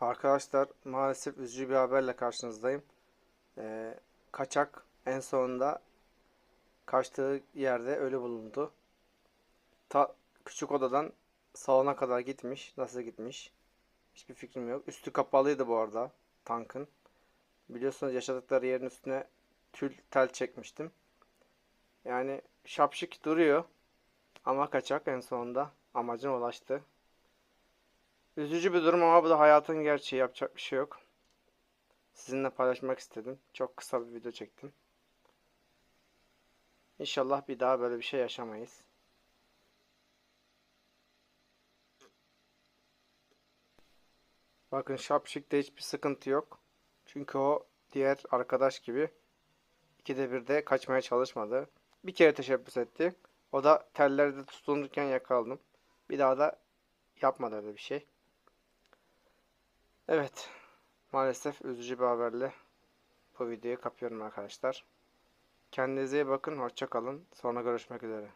Arkadaşlar maalesef üzücü bir haberle karşınızdayım. Ee, kaçak en sonunda kaçtığı yerde ölü bulundu. Ta küçük odadan salona kadar gitmiş. Nasıl gitmiş? Hiçbir fikrim yok. Üstü kapalıydı bu arada tankın. Biliyorsunuz yaşadıkları yerin üstüne tül tel çekmiştim. Yani şapşik duruyor. Ama kaçak en sonunda amacına ulaştı. Üzücü bir durum ama bu da hayatın gerçeği. Yapacak bir şey yok. Sizinle paylaşmak istedim. Çok kısa bir video çektim. İnşallah bir daha böyle bir şey yaşamayız. Bakın Şapşik'te hiçbir sıkıntı yok. Çünkü o diğer arkadaş gibi ikide bir de kaçmaya çalışmadı. Bir kere teşebbüs etti. O da tellerde tutunurken yakaladım. Bir daha da yapmadı öyle bir şey. Evet. Maalesef üzücü bir haberle bu videoyu kapıyorum arkadaşlar. Kendinize iyi bakın. Hoşça kalın. Sonra görüşmek üzere.